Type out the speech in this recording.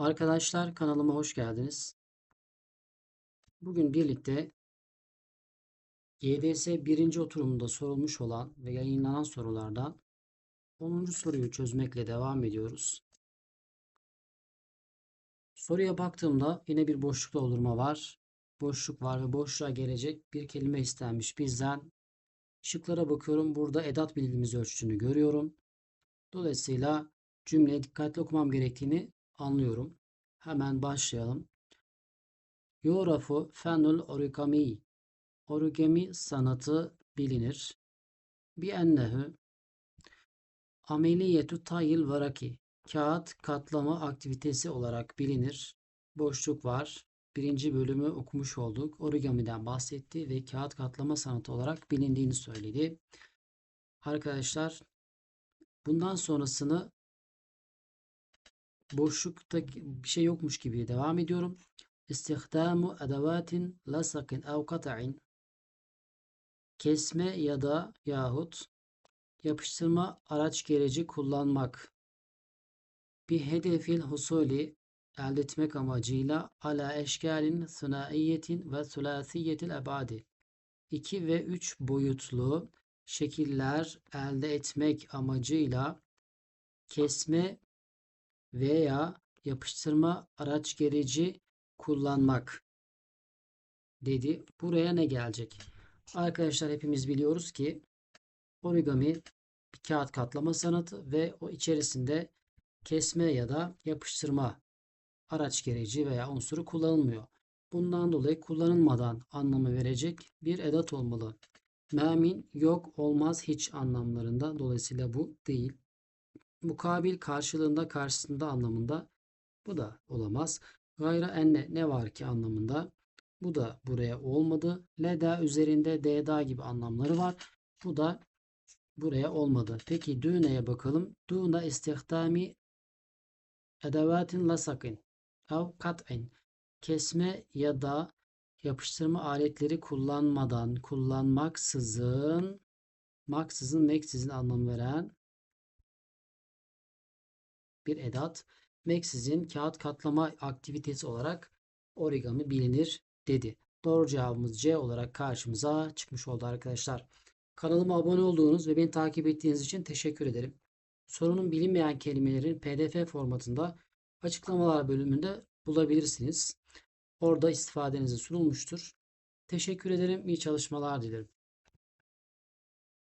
Arkadaşlar kanalıma hoş geldiniz. Bugün birlikte YDS 1. oturumunda sorulmuş olan ve yayınlanan sorulardan 10. soruyu çözmekle devam ediyoruz. Soruya baktığımda yine bir boşluk doldurma var. Boşluk var ve boşluğa gelecek bir kelime istenmiş bizden. Şıklara bakıyorum. Burada edat bilgimiz ölçtüğünü görüyorum. Dolayısıyla cümleye dikkatli okumam gerektiğini anlıyorum. Hemen başlayalım. Yorafu fenul origami. Origami sanatı bilinir. Bi ennehu ameliyetu tayil varaki. Kağıt katlama aktivitesi olarak bilinir. Boşluk var. Birinci bölümü okumuş olduk. Origamiden bahsetti ve kağıt katlama sanatı olarak bilindiğini söyledi. Arkadaşlar bundan sonrasını boşlukta bir şey yokmuş gibi devam ediyorum. İstihdamu edevatin lasakin ev kata'in. Kesme ya da yahut yapıştırma araç gereci kullanmak. Bir hedefil husuli elde etmek amacıyla ala eşkalin sınaiyetin ve sülasiyetil ebadi. 2 ve 3 boyutlu şekiller elde etmek amacıyla kesme veya yapıştırma araç gereci kullanmak dedi. Buraya ne gelecek? Arkadaşlar hepimiz biliyoruz ki origami bir kağıt katlama sanatı ve o içerisinde kesme ya da yapıştırma araç gereci veya unsuru kullanılmıyor. Bundan dolayı kullanılmadan anlamı verecek bir edat olmalı. Memin yok olmaz hiç anlamlarında. Dolayısıyla bu değil. Mukabil karşılığında karşısında anlamında. Bu da olamaz. Gayra enne ne var ki anlamında. Bu da buraya olmadı. Leda üzerinde deda gibi anlamları var. Bu da buraya olmadı. Peki düğneye bakalım. Duna istihdami edevatin lasakin ev kat'in kesme ya da yapıştırma aletleri kullanmadan kullanmaksızın maksızın meksizin anlamı veren bir edat. Meksizin kağıt katlama aktivitesi olarak origami bilinir dedi. Doğru cevabımız C olarak karşımıza çıkmış oldu arkadaşlar. Kanalıma abone olduğunuz ve beni takip ettiğiniz için teşekkür ederim. Sorunun bilinmeyen kelimelerin pdf formatında açıklamalar bölümünde bulabilirsiniz. Orada istifadenize sunulmuştur. Teşekkür ederim. İyi çalışmalar dilerim.